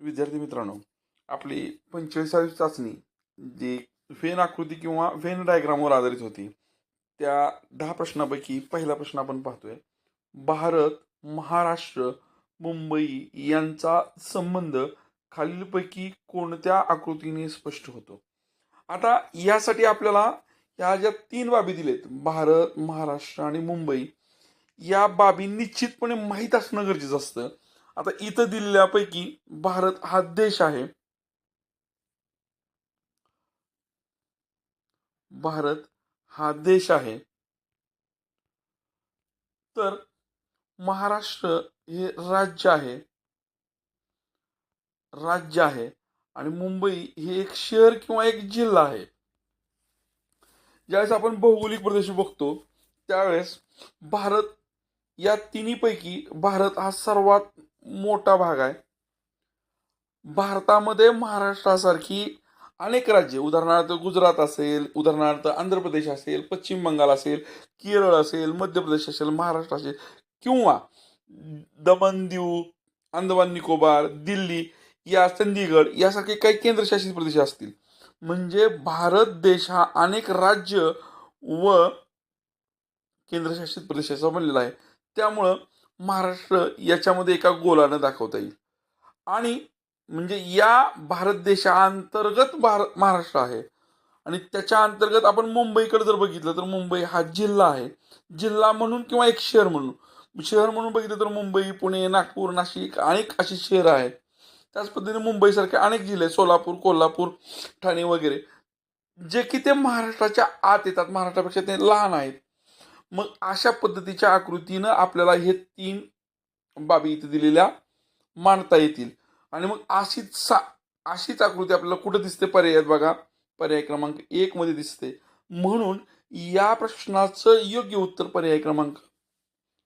विद्यार्थी मित्रांनो आपली पंचेचाळीस चाचणी जी व्हेन आकृती किंवा व्हेन डायग्रामवर आधारित होती त्या दहा प्रश्नापैकी पहिला प्रश्न आपण पाहतोय. भारत महाराष्ट्र मुंबई यांचा संबंध खालीलपैकी कोणत्या आकृतीने स्पष्ट होतो? आता यासाठी आपल्याला या ज्या तीन बाबी दिलेत भारत महाराष्ट्र आणि मुंबई या बाबी निश्चितपणे माहीत असणं गरजेचं असतं. आता इथं दिलेल्यापैकी भारत हा देश आहे. भारत हा देश आहे. तर महाराष्ट्र हे राज्य आहे. राज्य आहे आणि मुंबई हे एक शहर किंवा एक जिल्हा आहे. ज्यावेळेस आपण भौगोलिक प्रदेश बघतो त्यावेळेस भारत या तिन्हीपैकी भारत हा सर्वात मोठा भाग आहे. भारतामध्ये महाराष्ट्रासारखी अनेक राज्ये उदाहरणार्थ गुजरात असेल उदाहरणार्थ आंध्र प्रदेश असेल पश्चिम बंगाल असेल केरळ असेल मध्य प्रदेश असेल महाराष्ट्र असेल किंवा दमन दीव अंदमान निकोबार दिल्ली या चंदीगड यासारखे काही केंद्रशासित प्रदेश असतील. म्हणजे भारत देश हा अनेक राज्य व केंद्रशासित प्रदेशाचा बनलेला आहे. त्यामुळं महाराष्ट्र याच्यामध्ये एका गोलानं दाखवता येईल. आणि म्हणजे या भारत देशाअंतर्गत भार महाराष्ट्र आहे. आणि त्याच्या अंतर्गत आपण मुंबईकडे जर बघितलं तर मुंबई हा जिल्हा आहे. जिल्हा म्हणून किंवा एक शहर म्हणून. शहर म्हणून बघितलं तर मुंबई पुणे नागपूर नाशिक अनेक अशी शहरं आहेत. त्याच पद्धतीने मुंबईसारखे अनेक जिल्हे सोलापूर कोल्हापूर ठाणे वगैरे. जे की ते महाराष्ट्राच्या आत येतात. महाराष्ट्रापेक्षा ते लहान आहेत. मग अशा पद्धतीच्या आकृतीनं आपल्याला हे तीन बाबी इथे दिलेल्या मांडता येतील. आणि मग अशीच सा अशीच आकृती आपल्याला कुठं दिसते? पर्यायात बघा. पर्याय क्रमांक एक मध्ये दिसते. म्हणून या प्रश्नाचं योग्य उत्तर पर्याय क्रमांक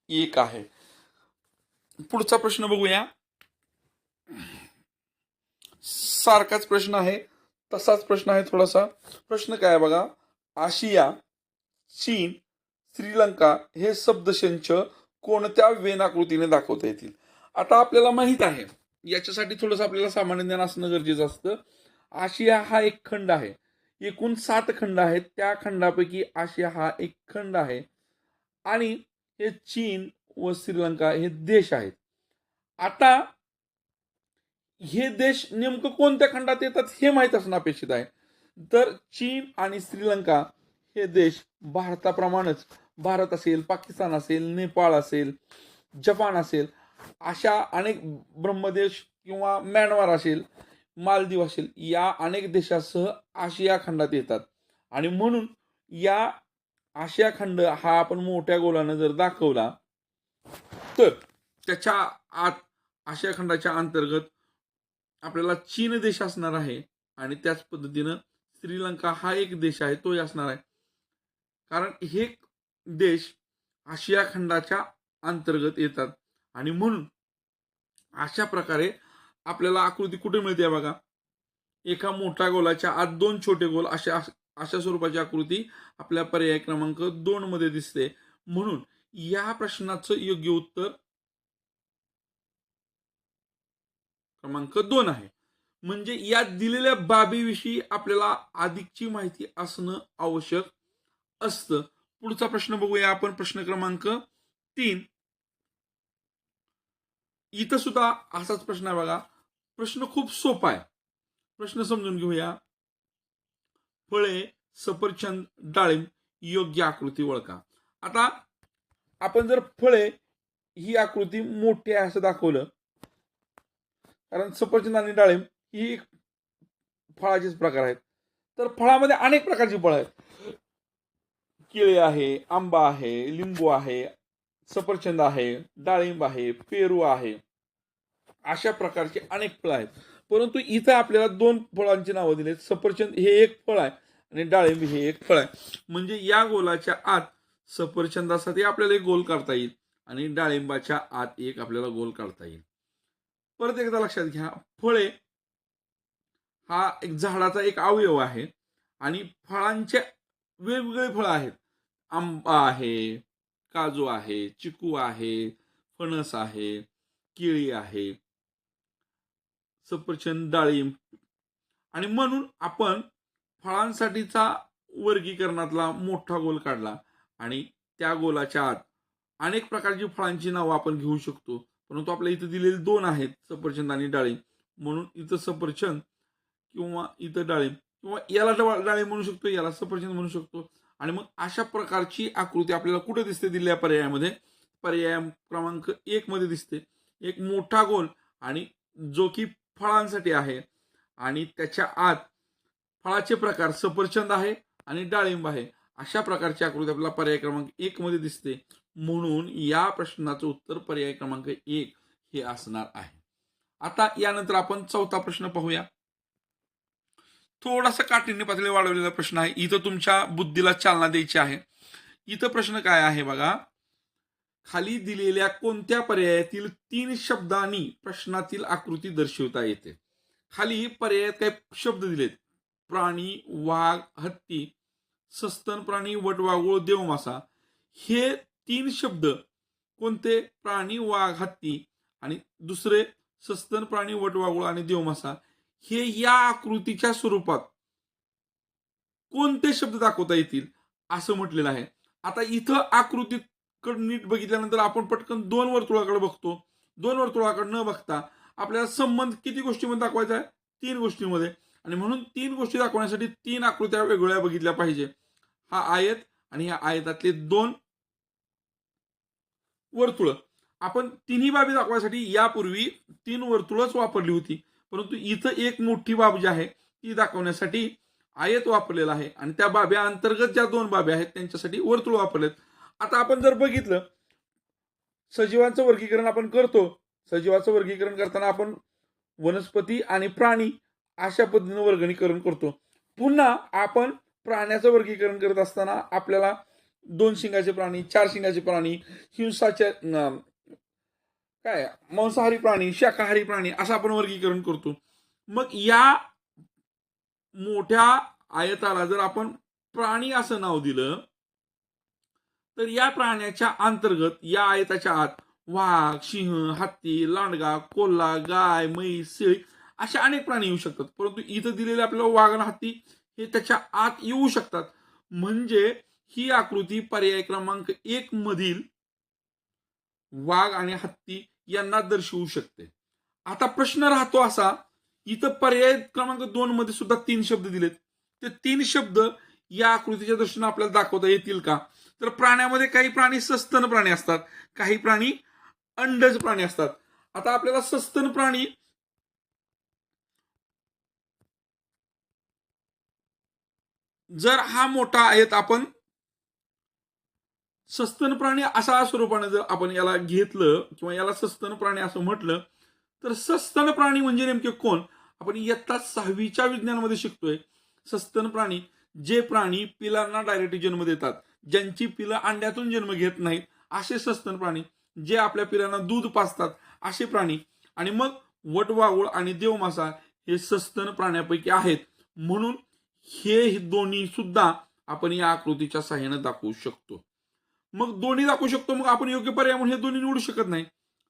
एक आहे. पुढचा प्रश्न बघूया. सारखाच प्रश्न आहे. तसाच प्रश्न आहे थोडासा. प्रश्न काय आहे बघा? आशिया चीन श्रीलंका हे शब्दशंच कोणत्या वेनाकृतीने दाखवता येतील? आता आपल्याला माहीत आहे. याच्यासाठी थोडंसं आपल्याला सामान्य ज्ञान असणं गरजेचं असतं. आशिया हा एक खंड आहे. एकूण सात खंड आहेत. त्या खंडापैकी आशिया हा एक खंड आहे. आणि हे चीन व श्रीलंका हे देश आहेत. आता हे देश नेमकं कोणत्या खंडात येतात हे माहीत असणं अपेक्षित आहे. तर चीन आणि श्रीलंका हे देश भारताप्रमाणेच भारत असेल पाकिस्तान असेल नेपाळ असेल जपान असेल अशा अनेक ब्रह्मदेश किंवा म्यानमार असेल मालदीव असेल या अनेक देशासह आशिया खंडात येतात. आणि म्हणून या आशिया खंड हा आपण मोठ्या गोलानं जर दाखवला तर त्याच्या आत आशिया खंडाच्या अंतर्गत आपल्याला चीन देश असणार आहे आणि त्याच पद्धतीनं श्रीलंका हा एक देश आहे तोही असणार आहे. कारण हे देश आशिया खंडाच्या अंतर्गत येतात. आणि म्हणून अशा प्रकारे आपल्याला आकृती कुठे मिळते बघा? एका मोठ्या गोलाच्या आत दोन छोटे गोल अशा अशा स्वरूपाची आकृती आपल्या पर्याय क्रमांक दोन मध्ये दिसते. म्हणून या प्रश्नाचं योग्य उत्तर क्रमांक दोन आहे. म्हणजे या दिलेल्या बाबीविषयी आपल्याला अधिकची माहिती असणं आवश्यक असतं. पुढचा प्रश्न बघूया आपण प्रश्न क्रमांक तीन. इथं सुद्धा असाच प्रश्न आहे बघा. प्रश्न खूप सोपा आहे. प्रश्न समजून घेऊया. फळे सफरचंद डाळिंब योग्य आकृती ओळखा. आता आपण जर फळे ही आकृती मोठी आहे असं दाखवलं कारण सफरचंद आणि डाळिंब ही फळाचेच प्रकार आहेत. तर फळामध्ये अनेक प्रकारची फळं आहेत. केळी आहे आंबा आहे लिंबू आहे सफरचंद आहे डाळिंब आहे पेरू आहे. अशा प्रकारचे अनेक फळं आहेत. परंतु इथं आपल्याला दोन फळांची नावं दिली सफरचंद हे एक फळ आहे आणि डाळिंब हे एक फळ आहे. म्हणजे या गोलाच्या आत सफरचंदासाठी आपल्याला एक गोल काढता येईल आणि डाळिंबाच्या आत एक आपल्याला गोल काढता येईल. परत एकदा लक्षात घ्या फळे हा एक झाडाचा एक अवयव आहे आणि फळांचे वेगवेगळे फळं आहेत. आंबा आहे काजू आहे चिकू आहे फणस आहे केळी आहे. सफरचंद डाळिंब आणि म्हणून आपण फळांसाठीचा वर्गीकरणातला मोठा गोल काढला आणि त्या गोलाच्या आत अनेक प्रकारची फळांची नावं आपण घेऊ शकतो. परंतु आपल्या इथं दिलेले दोन आहेत सफरचंद आणि डाळिंब म्हणून इथं सफरचंद किंवा इथं डाळिंब किंवा याला डाळिंब म्हणू शकतो याला सफरचंद म्हणू शकतो. आणि मग अशा प्रकारची आकृती आपल्याला कुठे दिसते दिलेल्या पर्यायामध्ये? पर्याय क्रमांक एक मध्ये दिसते. एक मोठा गोल आणि जो की फळांसाठी आहे. आणि त्याच्या आत फळाचे प्रकार सफरचंद आहे आणि डाळिंब आहे. अशा प्रकारची आकृती आपल्याला पर्याय क्रमांक एक मध्ये दिसते. म्हणून या प्रश्नाचं उत्तर पर्याय क्रमांक एक हे असणार आहे. आता यानंतर आपण चौथा प्रश्न पाहूया. थोडासा काठिण्य पातळी वाढवलेला प्रश्न आहे. इथं तुमच्या बुद्धीला चालना द्यायची आहे. इथं प्रश्न काय आहे बघा? खाली दिलेल्या कोणत्या पर्यायातील तीन शब्दांनी प्रश्नातील आकृती दर्शवता येते. खाली पर्यायात काही शब्द दिलेत. प्राणी वाघ हत्ती सस्तन प्राणी वटवाघूळ देवमासा. हे तीन शब्द कोणते? प्राणी वाघ हत्ती आणि दुसरे सस्तन प्राणी वटवाघूळ आणि देवमासा. हे या आकृतीच्या स्वरूपात कोणते शब्द दाखवता येतील असं म्हटलेलं आहे. आता इथं आकृतीकडे नीट बघितल्यानंतर आपण पटकन दोन वर्तुळाकडे बघतो. दोन वर्तुळाकडे न बघता आपल्याला संबंध किती गोष्टीमध्ये दाखवायचा आहे? तीन गोष्टींमध्ये. आणि म्हणून तीन गोष्टी दाखवण्यासाठी तीन आकृत्या वेगवेगळ्या बघितल्या पाहिजे. हा आयत आणि या आयतातले दोन वर्तुळ. आपण तिन्ही बाबी दाखवण्यासाठी यापूर्वी तीन वर्तुळच वापरली होती. परंतु इथं एक मोठी बाब जी आहे ती दाखवण्यासाठी आयत वापरलेला आहे आणि त्या बाब्या अंतर्गत ज्या दोन बाब्या आहेत त्यांच्यासाठी वर्तुळ वापरलेत. आता आपण जर बघितलं सजीवांचं वर्गीकरण आपण करतो. सजीवाचं वर्गीकरण करताना आपण वनस्पती आणि प्राणी अशा पद्धतीनं वर्गणीकरण करतो. पुन्हा आपण प्राण्याचं वर्गीकरण करत असताना आपल्याला दोन शिंगाचे प्राणी चार शिंगाचे प्राणी हिंसाच्या काय? मांसाहारी प्राणी शाकाहारी प्राणी असं आपण वर्गीकरण करतो. मग या मोठ्या आयताला जर आपण प्राणी असं नाव दिलं तर या प्राण्याच्या अंतर्गत या आयताच्या आत वाघ सिंह हत्ती लांडगा कोल्हा गाय म्हैस शेळी असे अनेक प्राणी येऊ शकतात. परंतु इथं दिलेले आपल्याला वाघ आणि हत्ती हे त्याच्या आत येऊ शकतात. म्हणजे ही आकृती पर्याय क्रमांक एक मधील वाघ आणि हत्ती यांना दर्शवू शकते. आता प्रश्न राहतो असा इथं पर्याय क्रमांक दोन मध्ये सुद्धा तीन शब्द दिलेत. ते तीन शब्द या आकृतीच्या दृष्टीने आपल्याला दाखवता येतील का? तर प्राण्यामध्ये काही प्राणी सस्तन प्राणी असतात. काही प्राणी अंडज प्राणी असतात. आता आपल्याला सस्तन प्राणी जर हा मोठा आहेत आपण सस्तन प्राणी अशा स्वरूपाने जर आपण याला घेतलं किंवा याला सस्तन प्राणी असं म्हटलं तर सस्तन प्राणी म्हणजे नेमके कोण? आपण इयत्ता सहावीच्या विज्ञानामध्ये शिकतोय. सस्तन प्राणी जे प्राणी पिलांना डायरेक्ट जन्म देतात. ज्यांची पिलं अंड्यातून जन्म घेत नाहीत असे सस्तन प्राणी जे आपल्या पिलांना दूध पाजतात असे प्राणी. आणि मग वटवाघूळ आणि देवमासा हे सस्तन प्राण्यापैकी आहेत. म्हणून हे दोन्ही सुद्धा आपण या आकृतीच्या सहाय्याने दाखवू शकतो. मग दोन्ही दाखवू शकतो. मग आपण योग्य पर्याय म्हणून हे दोन्ही निवडू शकत नाही.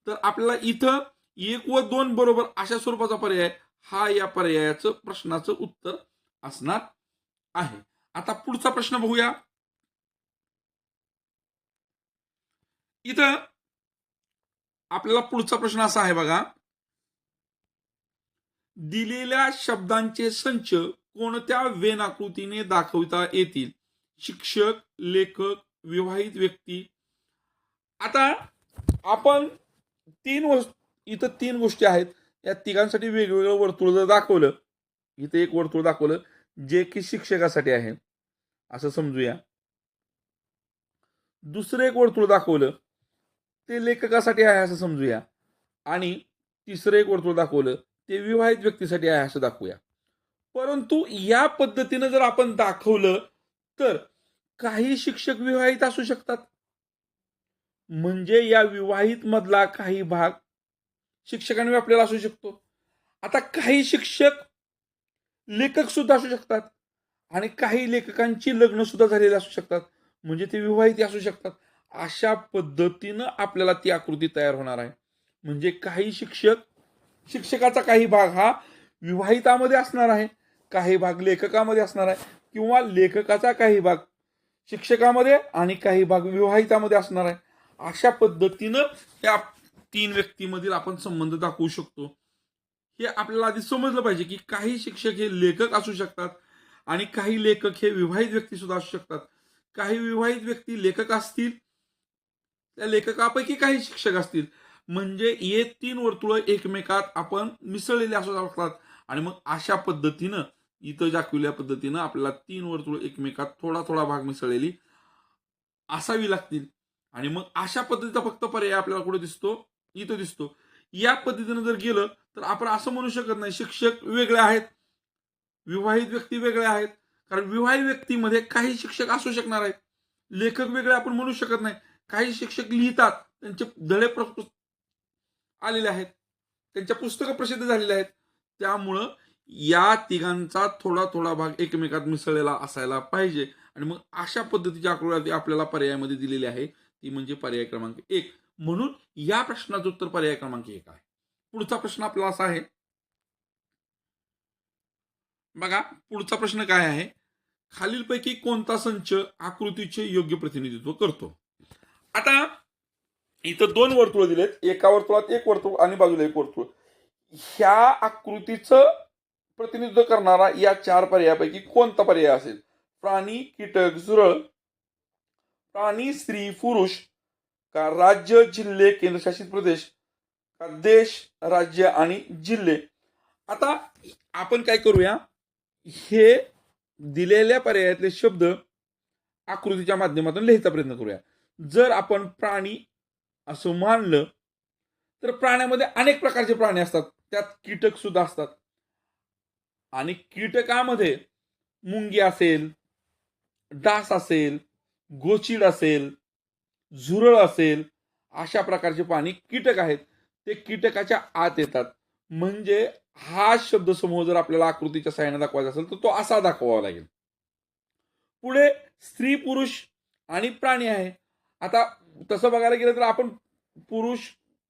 तर आपल्याला इथं एक व दोन बरोबर अशा स्वरूपाचा पर्याय हा या पर्यायाचं प्रश्नाचं उत्तर असणार आहे. आता पुढचा प्रश्न बघूया. इथं आपल्याला पुढचा प्रश्न असा आहे बघा. दिलेल्या शब्दांचे संच कोणत्या वेनाकृतीने दाखवता येतील? शिक्षक लेखक विवाहित व्यक्ती. आता आपण तीन वस्तू इथं तीन गोष्टी आहेत. या तिघांसाठी वेगवेगळं वर्तुळ जर दाखवलं इथं एक वर्तुळ दाखवलं जे की शिक्षकासाठी आहे. असं समजूया. दुसरं एक वर्तुळ दाखवलं ते लेखकासाठी आहे असं समजूया. आणि तिसरं एक वर्तुळ दाखवलं ते विवाहित व्यक्तीसाठी आहे असं दाखवूया. परंतु या पद्धतीनं जर आपण दाखवलं तर काही शिक्षक विवाहित असू शकतात. म्हणजे या विवाहित मधला काही भाग शिक्षकांनी व्यापलेला असू शकतो. आता काही शिक्षक लेखक सुद्धा असू शकतात आणि काही लेखकांची लग्न सुद्धा झालेली असू शकतात. म्हणजे ते विवाहित असू शकतात. अशा पद्धतीनं आपल्याला ती आकृती तयार होणार आहे. म्हणजे काही शिक्षक शिक्षकाचा काही भाग हा विवाहितामध्ये असणार आहे. काही भाग लेखकामध्ये असणार आहे. किंवा लेखकाचा काही भाग शिक्षकामध्ये आणि काही भाग विवाहितामध्ये असणार आहे. अशा पद्धतीनं या तीन व्यक्तीमधील आपण संबंध दाखवू शकतो. हे आपल्याला आधी समजलं पाहिजे की काही शिक्षक हे लेखक असू शकतात आणि काही लेखक हे विवाहित व्यक्ती सुद्धा असू शकतात. काही विवाहित व्यक्ती लेखक असतील त्या लेखकापैकी काही शिक्षक असतील. म्हणजे हे तीन वर्तुळ एकमेकात आपण मिसळलेले असू शकतात. आणि मग अशा पद्धतीनं इथं दाखविल्या पद्धतीनं आपल्याला तीन वर्तुळ एकमेकात थोडा थोडा भाग मिसळलेली असावी लागतील. आणि मग अशा पद्धतीचा फक्त पर्याय आपल्याला कुठे दिसतो? इथं दिसतो. या पद्धतीनं जर गेलं तर आपण असं म्हणू शकत नाही शिक्षक वेगळे आहेत. विवाहित व्यक्ती वेगळे आहेत. कारण विवाहित व्यक्तीमध्ये काही शिक्षक असू शकणार आहेत. लेखक वेगळे आपण म्हणू शकत नाही. काही शिक्षक लिहितात. त्यांचे धडे प्र- आलेले आहेत. त्यांच्या पुस्तकं प्रसिद्ध झालेले आहेत. त्यामुळं या तिघांचा थोडा थोडा भाग एकमेकात मिसळलेला असायला पाहिजे. आणि मग अशा पद्धतीची आकृती आपल्याला पर्यायामध्ये दिलेली आहे. ती म्हणजे पर्याय क्रमांक एक. म्हणून या प्रश्नाचं उत्तर पर्याय क्रमांक एक आहे. पुढचा प्रश्न आपला असा आहे. बघा पुढचा प्रश्न काय आहे? खालीलपैकी कोणता संच आकृतीचे योग्य प्रतिनिधित्व करतो? आता इथं दोन वर्तुळ दिलेत. एका वर्तुळात एक वर्तुळ आणि बाजूला एक वर्तुळ. ह्या आकृतीचं प्रतिनिधित्व करणारा या चार पर्यायापैकी कोणता पर्याय असेल? प्राणी कीटक झुरळ. प्राणी स्त्री पुरुष. का राज्य जिल्हे केंद्रशासित प्रदेश? का देश राज्य आणि जिल्हे? आता आपण काय करूया? हे दिलेल्या पर्यायातले शब्द आकृतीच्या माध्यमातून लिहायचा प्रयत्न करूया. जर आपण प्राणी असं मानलं तर प्राण्यामध्ये अनेक प्रकारचे प्राणी असतात. त्यात कीटक सुद्धा असतात. आणि कीटकामध्ये मुंगी असेल डास असेल गोचिड असेल झुरळ असेल अशा प्रकारचे पाणी कीटक आहेत. ते कीटकाच्या आत येतात. म्हणजे हा शब्द समूह जर आपल्याला आकृतीच्या सहाय्याने दाखवायचा असेल तर तो असा दाखवावा लागेल. पुढे स्त्री पुरुष आणि प्राणी आहे. आता तसं बघायला गेलं तर आपण पुरुष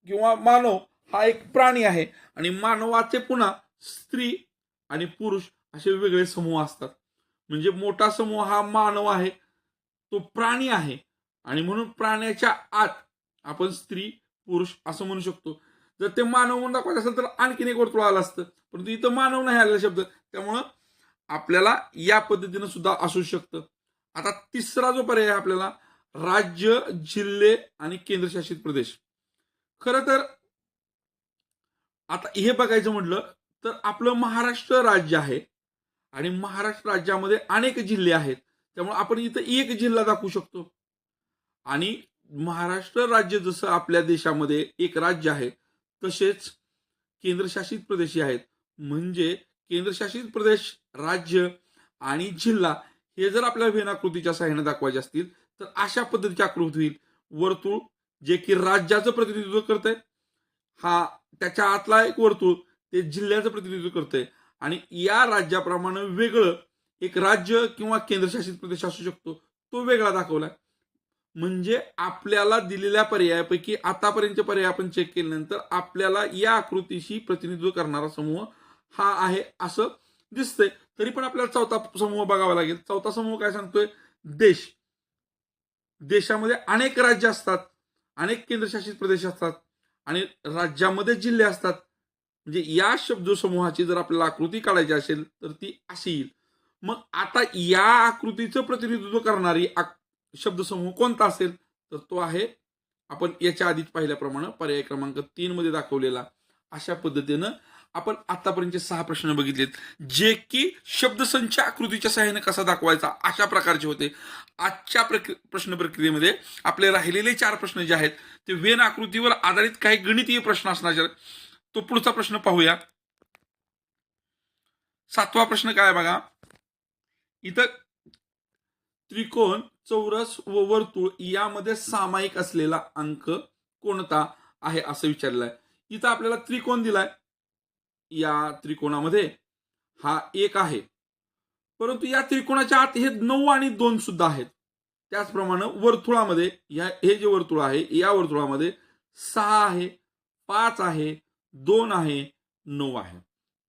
किंवा मानव हा एक प्राणी आहे. आणि मानवाचे पुन्हा स्त्री आणि पुरुष असे वेगळे समूह असतात. म्हणजे मोठा समूह हा मानव आहे तो प्राणी आहे. आणि म्हणून प्राण्याच्या आत आपण स्त्री पुरुष असं म्हणू शकतो. जर ते मानव म्हणून दाखवायचं असेल तर आणखीन एक वर्तुळ आलं असतं. परंतु इथं मानव नाही आलेला शब्द. त्यामुळं आपल्याला या पद्धतीनं सुद्धा असू शकतं. आता तिसरा जो पर्याय आहे आपल्याला राज्य जिल्हे आणि केंद्रशासित प्रदेश. खरं तर आता हे बघायचं म्हटलं तर आपलं महाराष्ट्र राज्य आहे. आणि महाराष्ट्र राज्यामध्ये अनेक जिल्हे आहेत. त्यामुळे आपण इथं एक जिल्हा दाखवू शकतो. आणि महाराष्ट्र राज्य जसं आपल्या देशामध्ये एक राज्य आहे तसेच केंद्रशासित प्रदेश आहेत. म्हणजे केंद्रशासित प्रदेश राज्य आणि जिल्हा हे जर आपल्याला वेनाकृतीच्या सहाय्याने दाखवायचे असतील तर अशा पद्धतीची आकृती होईल. वर्तुळ जे की राज्याचं प्रतिनिधित्व करत आहे हा त्याच्या आतला एक वर्तुळ ते जिल्ह्याचं प्रतिनिधित्व करतंय. आणि या राज्याप्रमाणे वेगळं एक राज्य किंवा केंद्रशासित प्रदेश असू शकतो तो वेगळा दाखवलाय. म्हणजे आपल्याला दिलेल्या पर्यायापैकी आतापर्यंतचे पर्याय आपण चेक केल्यानंतर आपल्याला या आकृतीशी प्रतिनिधित्व करणारा समूह हा आहे असं दिसतंय. तरी पण आपल्याला चौथा समूह बघावा लागेल. चौथा समूह काय सांगतोय? देश. देशामध्ये अनेक राज्य असतात. अनेक केंद्रशासित प्रदेश असतात. आणि राज्यामध्ये जिल्हे असतात. म्हणजे या शब्दसमूहाची जर आपल्याला आकृती काढायची असेल तर ती अशी येईल. मग आता या आकृतीचं प्रतिनिधित्व करणारी शब्दसमूह कोणता असेल? तर तो आहे आपण याच्या आधीच पाहिल्याप्रमाणे पर्याय क्रमांक तीन मध्ये दाखवलेला अशा पद्धतीनं आपण आतापर्यंतचे सहा प्रश्न बघितलेत. जे की शब्दसंच आकृतीच्या सहाय्याने कसा दाखवायचा अशा प्रकारचे होते. आजच्या प्रक्रि प्रश्न प्रक्रियेमध्ये आपले राहिलेले चार प्रश्न जे आहेत ते वेन आकृतीवर आधारित काही गणितीय प्रश्न असणार तो पुढचा प्रश्न पाहूया. सातवा प्रश्न काय आहे बघा? इथं त्रिकोण चौरस व वर्तुळ यामध्ये सामायिक असलेला अंक कोणता आहे असं विचारलं आहे इथं आपल्याला त्रिकोण दिलाय. या त्रिकोणामध्ये हा एक आहे. परंतु या त्रिकोणाच्या आत हे नऊ आणि दोन सुद्धा आहेत. त्याचप्रमाणे वर्तुळामध्ये या हे जे वर्तुळ आहे या वर्तुळामध्ये सहा आहे पाच आहे दोन आहे नऊ आहे.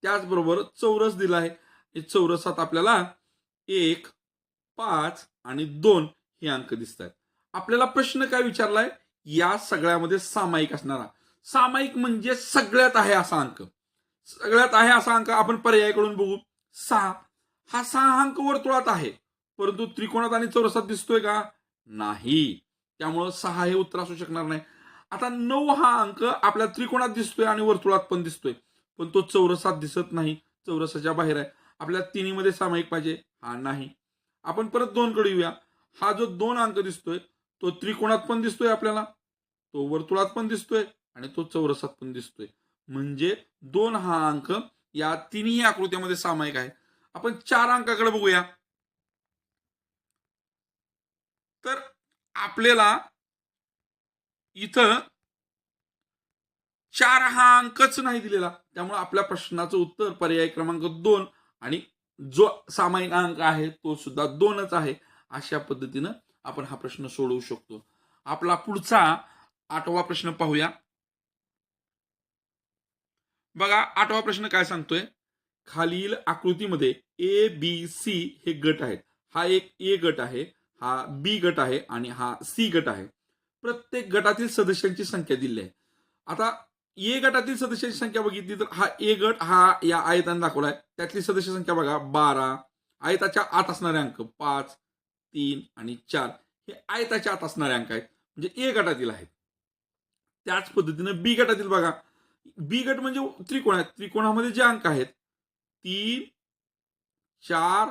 त्याचबरोबर चौरस दिला आहे चौरसात आपल्याला एक पाच आणि दोन हे अंक दिसत आहेत आपल्याला प्रश्न काय विचारलाय? या सगळ्यामध्ये सामायिक असणारा. सामायिक म्हणजे सगळ्यात आहे असा अंक. सगळ्यात आहे असा अंक आपण पर्यायाकडून बघू. सहा. हा सहा अंक वर्तुळात आहे. परंतु त्रिकोणात आणि चौरसात दिसतोय का? नाही. त्यामुळं सहा हे उत्तर असू शकणार नाही. आता नऊ हा अंक आपल्या त्रिकोणात दिसतोय आणि वर्तुळात पण दिसतोय. पण तो चौरसात दिसत नाही. चौरसाच्या बाहेर आहे. आपल्या तिन्हीमध्ये सामायिक पाहिजे. हा नाही. आपण परत दोन कडे येऊया. हा जो दोन अंक दिसतोय तो त्रिकोणात पण दिसतोय आपल्याला. तो वर्तुळात पण दिसतोय आणि तो चौरसात पण दिसतोय. म्हणजे दोन हा अंक या तिन्ही आकृत्यामध्ये सामायिक आहे. आपण चार अंकाकडे बघूया. तर आपल्याला इथं चार हा अंकच नाही दिलेला. त्यामुळे आपल्या प्रश्नाचं उत्तर पर्याय क्रमांक दोन आणि जो सामायिक अंक आहे तो सुद्धा दोनच आहे अशा पद्धतीनं आपण हा प्रश्न सोडवू शकतो. आपला पुढचा आठवा प्रश्न पाहूया. बघा आठवा प्रश्न काय सांगतोय? खालील आकृतीमध्ये ए बी सी हे गट आहेत. हा एक ए गट आहे हा बी गट आहे आणि हा सी गट आहे. प्रत्येक गटातील सदस्यांची संख्या दिली आहे. आता ए गटातील सदस्यांची संख्या बघितली तर हा ए गट हा या आयताने दाखवलाय. त्यातली सदस्य संख्या बघा बारा. आयताच्या आत असणारे अंक पाच तीन आणि चार. हे आयताच्या आत असणारे अंक आहेत. म्हणजे ए गटातील आहेत. त्याच पद्धतीनं बी गटातील बघा. बी गट म्हणजे त्रिकोण आहे त्रिकोणामध्ये जे अंक आहेत तीन चार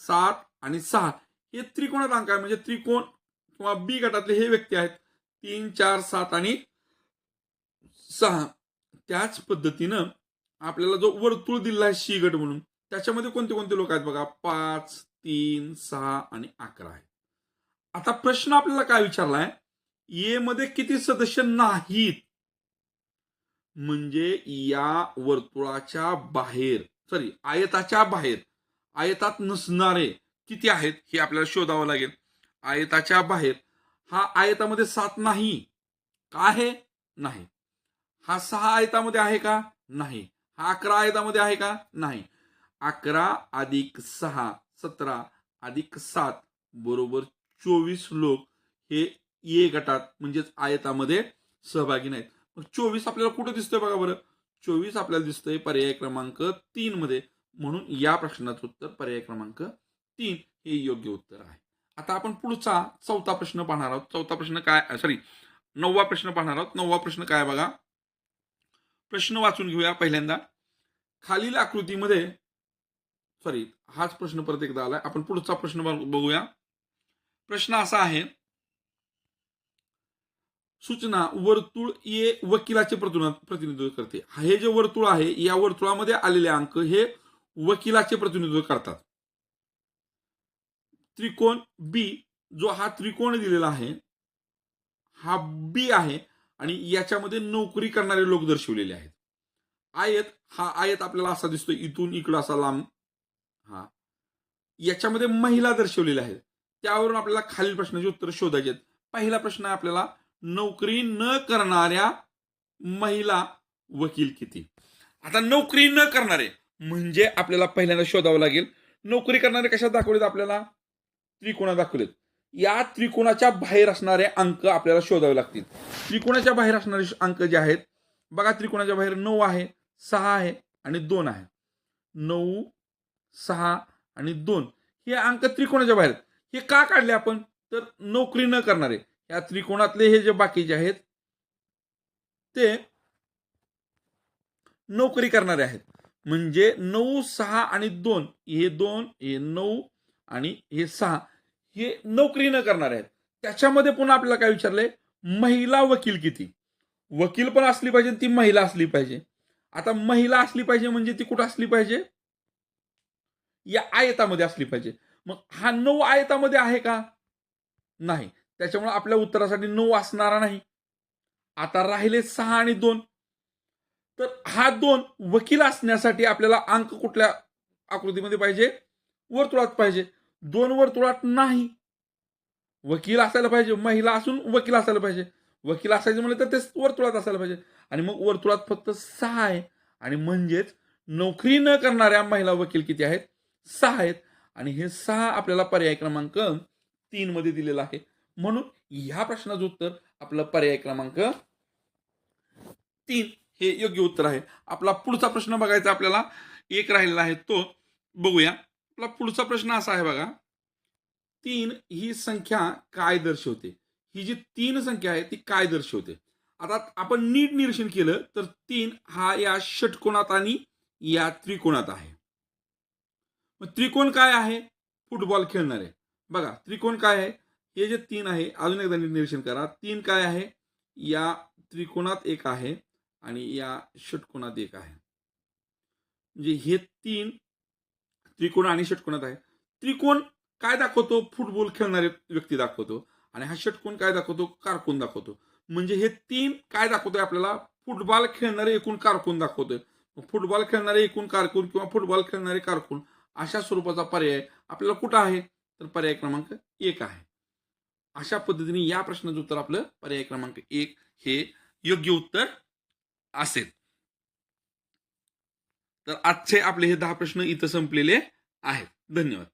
सात आणि सहा. हे त्रिकोणात अंक आहे म्हणजे त्रिकोण किंवा बी गटातले हे व्यक्ती आहेत. तीन चार सात आणि सहा. त्याच पद्धतीनं आपल्याला जो वर्तुळ दिला आहे शी गट म्हणून त्याच्यामध्ये कोणते कोणते लोक आहेत बघा? पाच तीन सहा आणि अकरा आहे आता प्रश्न आपल्याला काय विचारलाय? ए मध्ये किती सदस्य नाहीत? म्हणजे या वर्तुळाच्या बाहेर सॉरी आयताच्या बाहेर आयतात नसणारे किती आहेत हे आपल्याला शोधावं लागेल. आयताच्या बाहेर हा आयतामध्ये सात नाही. का आहे? नाही. हा सहा आयतामध्ये आहे का? नाही. हा अकरा आयतामध्ये आहे का? नाही. अकरा अधिक सहा सतरा अधिक सात बरोबर चोवीस लोक हे ए गटात म्हणजेच आयतामध्ये सहभागी नाहीत. मग चोवीस आपल्याला कुठं दिसतोय बघा बरं? चोवीस आपल्याला दिसतोय पर्याय क्रमांक तीन मध्ये म्हणून या प्रश्नाचं उत्तर पर्याय क्रमांक तीन हे योग्य उत्तर आहे. आता आपण पुढचा चौथा प्रश्न पाहणार आहोत. चौथा प्रश्न काय सॉरी नववा प्रश्न पाहणार आहोत. नववा प्रश्न काय बघा? प्रश्न वाचून घेऊया पहिल्यांदा. खालील आकृतीमध्ये सॉरी हाच प्रश्न परत एकदा आलाय. आपण पुढचा प्रश्न बघूया. प्रश्न असा आहे. सूचना वर्तुळ ये वकिलाचे प्रतिनिधित्व करते. हे जे वर्तुळ आहे या वर्तुळामध्ये आलेले अंक हे वकिलाचे प्रतिनिधित्व करतात. त्रिकोण बी जो हा त्रिकोण दिलेला आहे हा बी आहे आणि याच्यामध्ये नोकरी करणारे लोक दर्शवलेले आहेत. आयत हा आयत आपल्याला असा दिसतो इथून इकडं असा लांब. हा. याच्यामध्ये महिला दर्शवलेल्या आहेत. त्यावरून आपल्याला खालील प्रश्नाची उत्तर शोधायची आहेत. पहिला प्रश्न आहे आपल्याला नोकरी न करणाऱ्या महिला वकील किती? आता नोकरी न करणारे म्हणजे आपल्याला पहिल्यांदा शोधावं लागेल. नोकरी करणारे कशात दाखवलेत आपल्याला? त्रिकोणात दाखवलेत या त्रिकोणाच्या बाहेर असणारे अंक आपल्याला शोधावे लागतील. त्रिकोणाच्या बाहेर असणारे अंक जे आहेत बघा त्रिकोणाच्या बाहेर नऊ आहे सहा आहे आणि दोन आहे. नऊ सहा आणि दोन हे अंक त्रिकोणाच्या बाहेर हे का काढले आपण? तर नोकरी न करणारे. या त्रिकोणातले हे जे बाकीचे आहेत ते नोकरी करणारे आहेत. म्हणजे नऊ सहा आणि दोन हे दोन हे नऊ आणि हे सहा हे नोकरी न करणारे आहेत. त्याच्यामध्ये पुन्हा आपल्याला काय विचारलंय महिला वकील किती? वकील पण असली पाहिजे ती महिला असली पाहिजे. आता महिला असली पाहिजे म्हणजे ती कुठं असली पाहिजे? या आयतामध्ये असली पाहिजे. मग हा नऊ आयतामध्ये आहे का? नाही. त्याच्यामुळे आपल्या उत्तरासाठी नऊ असणारा नाही. आता राहिले सहा आणि दोन. तर हा दोन वकील असण्यासाठी आपल्याला अंक कुठल्या आकृतीमध्ये पाहिजे? वर्तुळात पाहिजे. दोन वर्तुळात नाही. वकील असायला पाहिजे महिला असून वकील असायला पाहिजे. वकील असायचे म्हणलं तर ते वर्तुळात असायला पाहिजे. आणि मग वर्तुळात फक्त सहा आहे आणि म्हणजेच नोकरी न करणाऱ्या महिला वकील किती आहेत? सहा आहेत. आणि हे सहा आपल्याला पर्याय क्रमांक तीन मध्ये दिलेलं आहे. म्हणून ह्या प्रश्नाचं उत्तर आपलं पर्याय क्रमांक तीन हे योग्य उत्तर आहे. आपला पुढचा प्रश्न बघायचा आपल्याला एक राहिलेला आहे तो बघूया. आपला पुढचा प्रश्न असा आहे बघा. तीन ही संख्या काय दर्शवते? ही जी तीन संख्या आहे ती काय दर्शवते? आता आपण नीट निरीक्षण केलं तर तीन हा या षटकोनात आणि या त्रिकोणात आहे. मग त्रिकोण काय आहे? फुटबॉल खेळणारे. बघा त्रिकोण काय आहे? हे जे तीन आहे अजून एकदा निरीक्षण करा. तीन काय आहे? या त्रिकोणात एक आहे आणि या षटकोनात एक आहे. म्हणजे हे तीन त्रिकोण आणि षटकोनात आहे. त्रिकोण काय दाखवतो? फुटबॉल खेळणारे व्यक्ती दाखवतो. आणि हा षटकोन काय दाखवतो? कारकून दाखवतो. म्हणजे हे तीन काय दाखवतोय आपल्याला? फुटबॉल खेळणारे एकूण कारकून दाखवतोय. फुटबॉल खेळणारे एकूण कारकून किंवा फुटबॉल खेळणारे कारकून अशा स्वरूपाचा पर्याय आपल्याला कुठं आहे? तर पर्याय क्रमांक एक आहे. अशा पद्धतीने या प्रश्नाचं उत्तर आपलं पर्याय क्रमांक एक हे योग्य उत्तर असेल. तर आजचे आपले हे दहा प्रश्न इथं संपलेले आहेत. धन्यवाद.